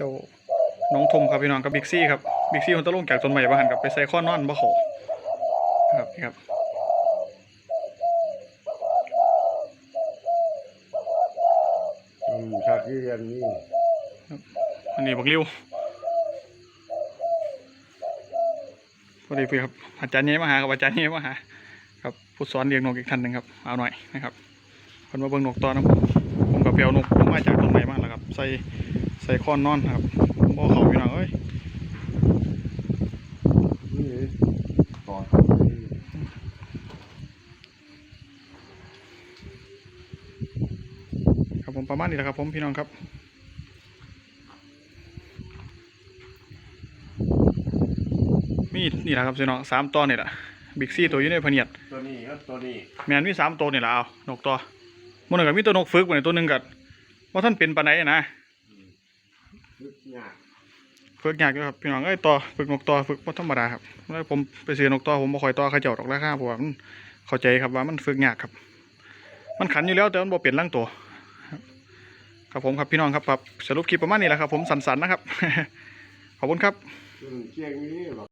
เจ้าน้องทมครับพี่น้องกับบิ๊กซี่ครับบิ๊กซี่คนตะลงจากต้นไม้บ้านครับไปใส่ข้อนอนบ่เขาครับนี่ครับอืมชาติเรียนนี่อันนี้บักริ้วพอดีพี่ครับอาจารย์เย่มาหาครับอาจารย์เย่มาหาครับผู้สอนเลี้ยงนกอีกท่านหนึ่งครับเอาหน่อยนะครับคนมาเบิ่งนกตอนนะผมผมกับเปียวนกลงมาจากต้นไม้มาแล้วครับ ใส่ใส่ข้อนนอนครับบ่เขาพี่น้องเอ้ยนี่ต่อครับผมประมาณนี้แหละครับผมพี่น้องครับมีนี่แหละครับพี่น้องสามตัวนี่แหละบิ๊กซี่ตัวอยู่ในพะเนียดตัวนี้ครับตัวนี้แมนมีสามตัวนี่แหละเอานกตัวมันหนึ่งกับมีตัวนกฝึกมันตัวหนึ่งกับว่าท่านเป็นปานไหนนะ ลึกยากฝึกยากอยู่ครับพี่น้องเอ้ยต่อฝึกนกต่อฝึกว่าธรรมดาครับแล้วผมไปซื้อนกต่อผมบ่ค่อยต่อเขาเจ้าดอกราคาเพราะว่ามันเข้าใจครับว่ามันฝึกยากครับ มันขันอยู่แล้วแต่มันบ่เปลี่ยนร่างตัวครับครับผมครับพี่น้องครับครับสรุปคลิปประมาณนี้แหละครับ ผมสันๆนะครับ ขอบคุณครับอืมเชียงนี้หรอ